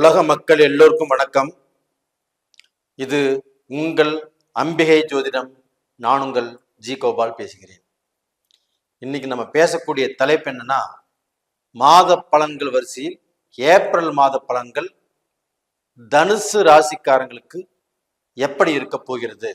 உலக மக்கள் எல்லோருக்கும் வணக்கம். இது உங்கள் அம்பிகை ஜோதிடம். நான் உங்கள் ஜி கோபால் பேசுகிறேன். இன்னைக்கு நம்ம பேசக்கூடிய தலைப்பு என்னன்னா மாத பலன்கள் வரிசையில் ஏப்ரல் மாத பலன்கள் தனுசு ராசிக்காரங்களுக்கு எப்படி இருக்க போகிறது?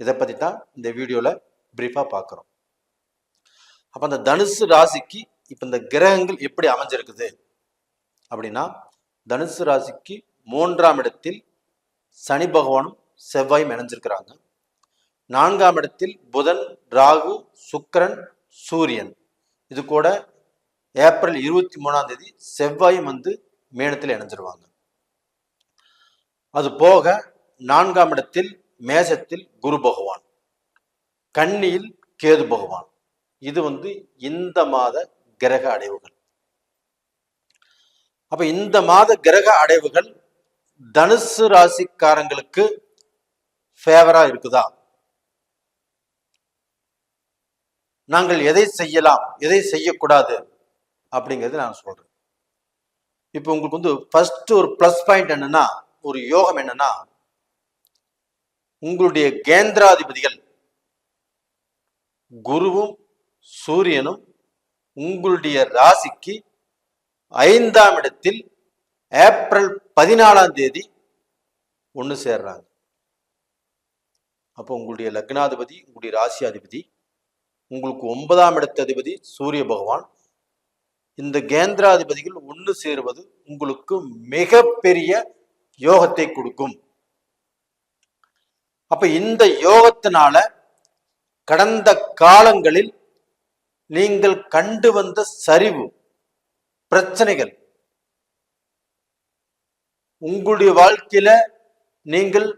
இதை பத்தி தான் இந்த வீடியோல பிரீஃபா பார்க்குறோம். அப்ப அந்த தனுசு ராசிக்கு இப்ப இந்த கிரகங்கள் எப்படி அமைஞ்சிருக்குது? அப்படின்னா தனுசு ராசிக்கு மூன்றாம் இடத்தில் சனி பகவானும் செவ்வாயும் இணைஞ்சிருக்கிறாங்க. நான்காம் இடத்தில் புதன் ராகு சுக்கிரன் சூரியன். இது கூட ஏப்ரல் இருபத்தி மூணாம் தேதி செவ்வாயும் வந்து மேனத்தில் இணைஞ்சிருவாங்க. அது போக நான்காம் இடத்தில் மேசத்தில் குரு பகவான் கன்னியில் கேது பகவான். இது வந்து இந்த மாத கிரக அடைவுகள். அப்ப இந்த மாத கிரக அடைவுகள் தனுசு ராசிக்காரங்களுக்கு ஃபேவரா இருக்குதா? நாங்கள் எதை செய்யலாம்? எதை செய்யக்கூடாது? அப்படிங்கிறது நான் சொல்றேன். இப்போ உங்களுக்கு வந்து ஃபர்ஸ்ட் ஒரு ப்ளஸ் பாயிண்ட் என்னன்னா ஒரு யோகம் என்னன்னா உங்களுடைய கேந்திராதிபதிகள் குருவும் சூரியனும் உங்களுடைய ராசிக்கு ஐந்தாம் இடத்தில் ஏப்ரல் பதினாலாம் தேதி ஒன்று சேர்றாங்க. அப்போ உங்களுடைய லக்னாதிபதி உங்களுடைய ராசியாதிபதி உங்களுக்கு ஒன்பதாம் இடத்த அதிபதி சூரிய பகவான் இந்த கேந்திராதிபதிகள் ஒன்று சேருவது உங்களுக்கு மிகப்பெரிய யோகத்தை கொடுக்கும். அப்ப இந்த யோகத்தினால கடந்த காலங்களில் நீங்கள் கண்டு வந்த சரிவு பிரச்சனைகள். உங்களுடைய வாழ்க்கையில நீங்கள்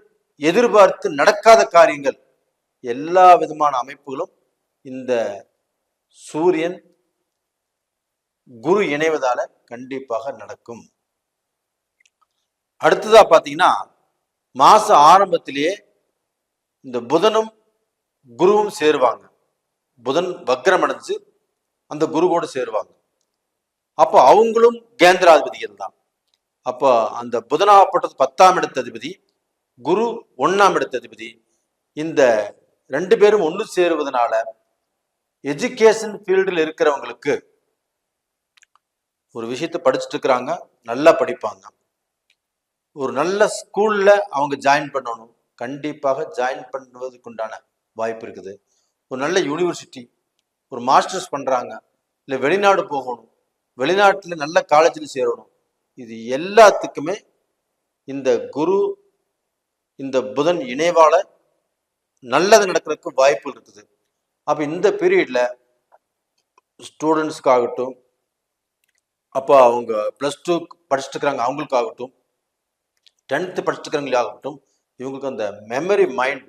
எதிர்பார்த்து நடக்காத காரியங்கள். எல்லா விதமான அமைப்புகளும் இந்த சூரியன் குரு இணைவதால கண்டிப்பாக நடக்கும். அடுத்ததா பாத்தீங்கன்னா மாச ஆரம்பத்திலேயே இந்த புதனும் குருவும் சேருவாங்க. புதன் வக்ரம் அடைஞ்சு அந்த குரு கூட சேருவாங்க. அப்போ அவங்களும் கேந்திராதிபதிகள் தான் அப்போ அந்த புதனாகப்பட்டது பத்தாம் இடத்த அதிபதி குரு ஒன்னாம் இடத்த அதிபதி இந்த ரெண்டு பேரும் ஒன்று சேருவதனால எஜுகேஷன் ஃபீல்டில் இருக்கிறவங்களுக்கு ஒரு விஷயத்தை படிச்சுட்டு இருக்கிறாங்க நல்லா படிப்பாங்க. ஒரு நல்ல ஸ்கூல்ல அவங்க ஜாயின் பண்ணணும். கண்டிப்பாக ஜாயின் பண்ணுவதுக்கு உண்டான வாய்ப்பு இருக்குது. ஒரு நல்ல யூனிவர்சிட்டி ஒரு மாஸ்டர்ஸ் பண்ணுறாங்க இல்லை வெளிநாடு போகணும். வெளிநாட்டில் நல்ல காலேஜில் சேரணும். இது எல்லாத்துக்குமே இந்த குரு இந்த புதன் இணைவால் நல்லது நடக்கிறதுக்கு வாய்ப்புகள் இருக்குது. அப்போ இந்த பீரியடில் ஸ்டூடெண்ட்ஸ்க்காகட்டும் அப்போ அவங்க ப்ளஸ் டூ படிச்சுட்டுருக்கிறாங்க அவங்களுக்காகட்டும் டென்த்து படிச்சுட்டுருக்கிறவங்களாகட்டும் இவங்களுக்கு அந்த மெமரி மைண்ட்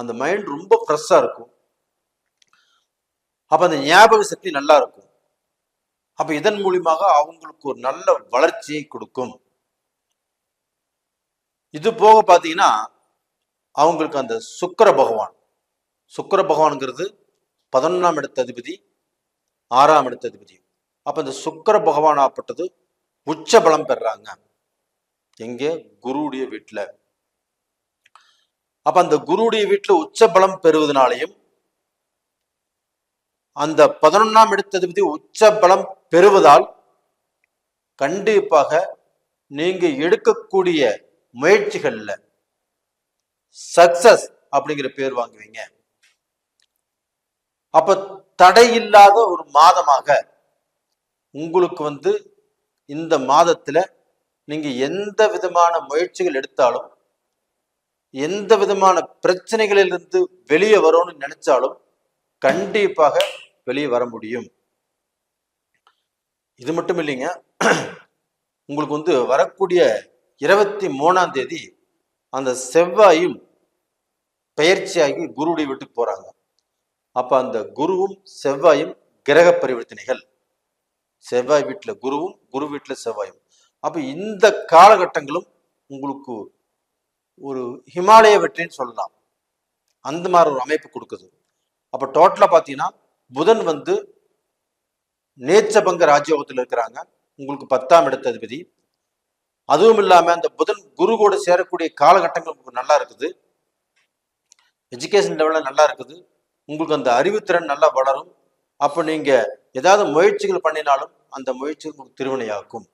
அந்த மைண்ட் ரொம்ப ஃப்ரெஷ்ஷாக இருக்கும். அப்போ அந்த ஞாபக சக்தி நல்லா இருக்கும். அப்போ இதன் மூலியமாக அவங்களுக்கு ஒரு நல்ல வளர்ச்சியை கொடுக்கும். இது போக பார்த்தீங்கன்னா அவங்களுக்கு அந்த சுக்கிர பகவான். சுக்கிர பகவான்ங்கிறது பதினொன்றாம் இடத்த அதிபதி ஆறாம் இடத்த அதிபதி. அப்ப இந்த சுக்கிர பகவான் ஆப்பட்டது உச்ச பலம் பெறாங்க. எங்க? குருவுடைய வீட்டில். அப்ப அந்த குருவுடைய வீட்டில் உச்ச பலம் பெறுவதனாலையும் அந்த பதினொன்னாம் இடத்ததிபதி உச்ச பலம் பெறுவதால் கண்டிப்பாக நீங்க எடுக்கக்கூடிய முயற்சிகள்ல சக்சஸ் அப்படிங்கிற பேர் வாங்குவீங்க. அப்ப தடை இல்லாத ஒரு மாதமாக உங்களுக்கு வந்து இந்த மாதத்துல நீங்க எந்த விதமான முயற்சிகள் எடுத்தாலும் எந்த விதமான பிரச்சனைகளிலிருந்து வெளியே வரும்னு நினைச்சாலும் கண்டிப்பாக வெளியே வர முடியும். இது மட்டும் இல்லைங்க. உங்களுக்கு வந்து வரக்கூடிய இருபத்தி மூணாம் தேதி அந்த செவ்வாயும் பெயர்ச்சியாகி குருவுடைய வீட்டுக்கு போறாங்க. அப்ப அந்த குருவும் செவ்வாயும் கிரக பரிவர்த்தனைகள். செவ்வாய் வீட்டில் குருவும் குரு வீட்டில் செவ்வாயும். அப்ப இந்த காலகட்டங்களும் உங்களுக்கு ஒரு ஹிமாலய வெற்றின்னு சொல்லலாம். அந்த மாதிரி ஒரு அமைப்பு கொடுக்குது. அப்ப டோட்டலா பாத்தீங்கன்னா புதன் வந்து நேச்சபங்க ராஜயோகத்தில் இருக்கிறாங்க. உங்களுக்கு பத்தாம் இடத்த அதிபதி. அதுவும் இல்லாமல் அந்த புதன் குரு கூட சேரக்கூடிய காலகட்டங்கள் உங்களுக்கு நல்லா இருக்குது. எஜுகேஷன் லெவலில் நல்லா இருக்குது. உங்களுக்கு அந்த அறிவுத்திறன் நல்லா வளரும். அப்போ நீங்கள் ஏதாவது முயற்சிகள் பண்ணினாலும் அந்த முயற்சிகள் உங்களுக்கு திருவினையாக்கும்.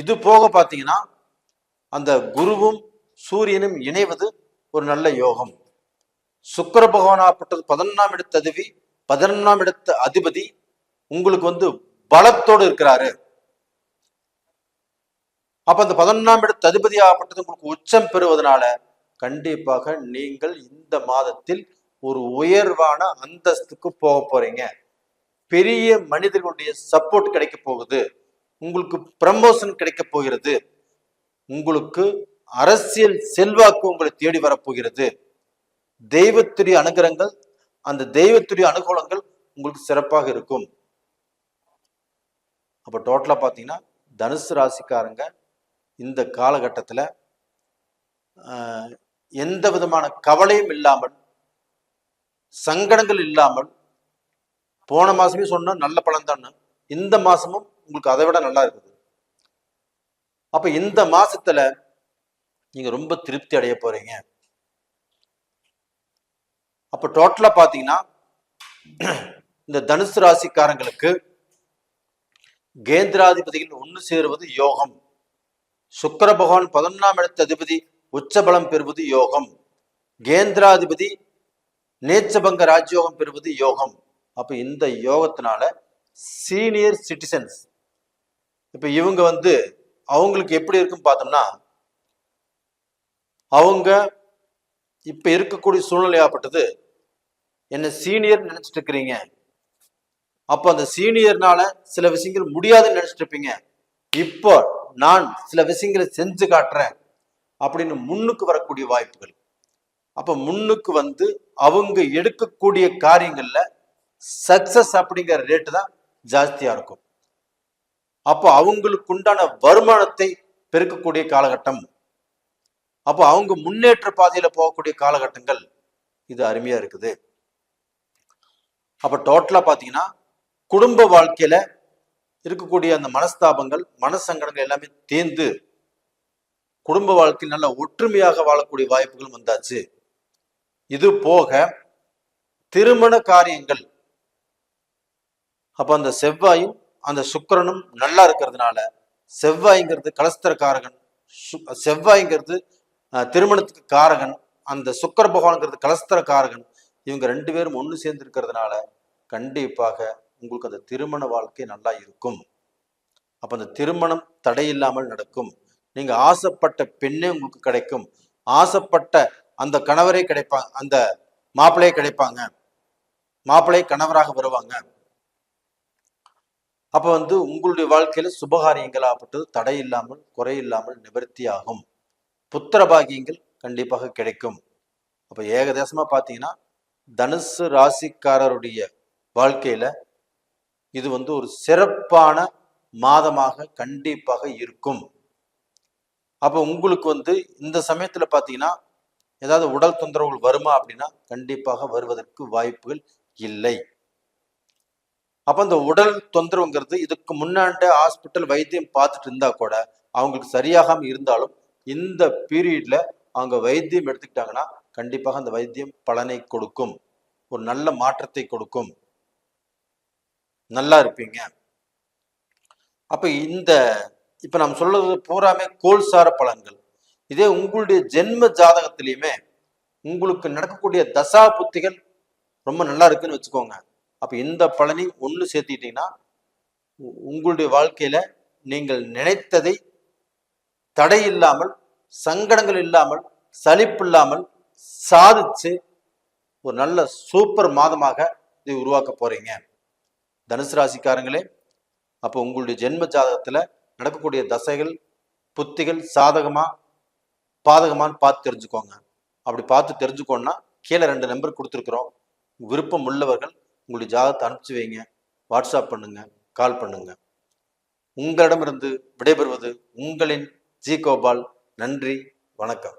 இது போக பார்த்தீங்கன்னா அந்த குருவும் சூரியனும் இணைவது ஒரு நல்ல யோகம். சுக்கர பகவானாப்பட்டது பதினொன்றாம் இடத்து பதினொன்றாம் இடத்து அதிபதி உங்களுக்கு வந்து பலத்தோடு இருக்கிறாரு. அப்ப அந்த பதினொன்றாம் இடத்து அதிபதி ஆகப்பட்டது உங்களுக்கு உச்சம் பெறுவதனால கண்டிப்பாக நீங்கள் இந்த மாதத்தில் ஒரு உயர்வான அந்தஸ்துக்கு போக போறீங்க. பெரிய மனிதர்களுடைய சப்போர்ட் கிடைக்க போகுது. உங்களுக்கு ப்ரமோஷன் கிடைக்க போகிறது. உங்களுக்கு அரசியல் செல்வாக்கு உங்களை தேடி வரப்போகிறது தெய்வத்துடைய அனுகிரகங்கள் அந்த தெய்வத்துடைய அனுகூலங்கள் உங்களுக்கு சிறப்பாக இருக்கும். அப்போ டோட்டலாக பார்த்தீங்கன்னா தனுசு ராசிக்காரங்க இந்த காலகட்டத்தில் எந்த விதமான கவலையும் இல்லாமல் சங்கடங்கள் இல்லாமல் போன மாசமே சொன்னால் நல்ல பலன் தான் இந்த மாசமும் உங்களுக்கு அதை விட நல்லா இருக்குது. அப்ப இந்த மாசத்துல நீங்க ரொம்ப திருப்தி அடைய போறீங்க. அப்போ டோட்டலாக பார்த்தீங்கன்னா இந்த தனுசு ராசிக்காரங்களுக்கு கேந்திராதிபதிகள் ஒன்று சேருவது யோகம். சுக்கர பகவான் பதினொன்றாம் இடத்து அதிபதி உச்சபலம் பெறுவது யோகம். கேந்திராதிபதி நேச்சபங்க ராஜயோகம் பெறுவது யோகம். அப்போ இந்த யோகத்தினால சீனியர் சிட்டிசன்ஸ் இப்போ இவங்க வந்து அவங்களுக்கு எப்படி இருக்குன்னு பார்த்தோம்னா அவங்க இப்போ இருக்கக்கூடிய சூழ்நிலையாப்பட்டது என்ன சீனியர் நினைச்சிட்டு இருக்கிறீங்க. அப்போ அந்த சீனியர்னால சில விஷயங்கள் முடியாதுன்னு நினைச்சிட்டு இருப்பீங்க. இப்போ நான் சில விஷயங்களை செஞ்சு காட்டுறேன் அப்படின்னு முன்னுக்கு வரக்கூடிய வாய்ப்புகள். அப்ப முன்னுக்கு வந்து அவங்க எடுக்கக்கூடிய காரியங்கள்ல சக்சஸ் அப்படிங்கிற ரேட்டு தான் ஜாஸ்தியா இருக்கும். அப்போ அவங்களுக்கு உண்டான வருமானத்தை பெருக்கக்கூடிய காலகட்டம். அப்போ அவங்க முன்னேற்ற பாதையில போகக்கூடிய காலகட்டங்கள் இது அருமையா இருக்குது. அப்போ டோட்டலாக பார்த்தீங்கன்னா குடும்ப வாழ்க்கையில் இருக்கக்கூடிய அந்த மனஸ்தாபங்கள் மனசங்கடங்கள் எல்லாமே தேர்ந்து குடும்ப வாழ்க்கையில் நல்ல ஒற்றுமையாக வாழக்கூடிய வாய்ப்புகள் வந்தாச்சு. இது போக திருமண காரியங்கள். அப்போ அந்த செவ்வாயும் அந்த சுக்கரனும் நல்லா இருக்கிறதுனால செவ்வாய்ங்கிறது கலஸ்தரக்காரகன் சு- செவ்வாய்ங்கிறது திருமணத்துக்கு காரகன் அந்த சுக்கர பகவான்ங்கிறது கலஸ்தரக்காரகன் இவங்க ரெண்டு பேரும் ஒன்று சேர்ந்துருக்கிறதுனால கண்டிப்பாக உங்களுக்கு அந்த திருமண வாழ்க்கை நல்லா இருக்கும். அப்போ அந்த திருமணம் தடையில்லாமல் நடக்கும். நீங்க ஆசைப்பட்ட பெண்ணே உங்களுக்கு கிடைக்கும். ஆசைப்பட்ட அந்த கணவரே கிடைப்பாங்க அந்த மாப்பிள்ளையே கிடைப்பாங்க. மாப்பிள்ளை கணவராக வருவாங்க. அப்போ வந்து உங்களுடைய வாழ்க்கையில சுபகாரியங்களாகப்பட்டது தடை இல்லாமல் குறை இல்லாமல் நிவர்த்தி ஆகும். புத்திர பாகியங்கள் கண்டிப்பாக கிடைக்கும். அப்போ ஏகதேசமா பார்த்தீங்கன்னா தனுசு ராசிக்காரருடைய வாழ்க்கையில இது வந்து ஒரு சிறப்பான மாதமாக கண்டிப்பாக இருக்கும். அப்போ உங்களுக்கு வந்து இந்த சமயத்துல பார்த்தீங்கன்னா ஏதாவது உடல் தொந்தரவுகள் வருமா அப்படின்னா கண்டிப்பாக வருவதற்கு வாய்ப்புகள் இல்லை. அப்ப அந்த உடல் தொந்தரவுங்கிறது இதுக்கு முன்னாண்ட ஹாஸ்பிட்டல் வைத்தியம் பார்த்துட்டு இருந்தா கூட அவங்களுக்கு சரியாகாம இருந்தாலும் இந்த பீரியட்ல அவங்க வைத்தியம் எடுத்துக்கிட்டாங்கன்னா கண்டிப்பாக அந்த வைத்தியம் பலனை கொடுக்கும். ஒரு நல்ல மாற்றத்தை கொடுக்கும். நல்லா இருப்பீங்க. அப்ப இந்த இப்ப நாம் சொல்றது பூராமே கோல்சார பலன்கள். இதே உங்களுடைய ஜென்ம ஜாதகத்திலையுமே உங்களுக்கு நடக்கக்கூடிய தசா புத்திகள் ரொம்ப நல்லா இருக்குன்னு வச்சுக்கோங்க. அப்ப இந்த பலனையும் ஒன்று சேர்த்துக்கிட்டீங்கன்னா உ- உங்களுடைய வாழ்க்கையில நீங்கள் நினைத்ததை தடை இல்லாமல் சங்கடங்கள் இல்லாமல் சலிப்பு இல்லாமல் சாதிச்சு ஒரு நல்ல சூப்பர் மாதமாக இதை உருவாக்க போறீங்க. தனுசு ராசிக்காரங்களே அப்போ உங்களுடைய ஜென்ம ஜாதகத்தில் நடக்கக்கூடிய தசைகள் புத்திகள் சாதகமா பாதகமான்னு பார்த்து தெரிஞ்சுக்கோங்க. அப்படி பார்த்து தெரிஞ்சுக்கோன்னா கீழே ரெண்டு நம்பர் கொடுத்துருக்குறோம். விருப்பம் உள்ளவர்கள் உங்களுடைய ஜாதகத்தை அனுப்பிச்சு வைங்க. வாட்ஸ்அப் பண்ணுங்க கால் பண்ணுங்க. உங்களிடமிருந்து விடைபெறுவது உங்களின் ஜி கோபால் நன்றி வணக்கம்.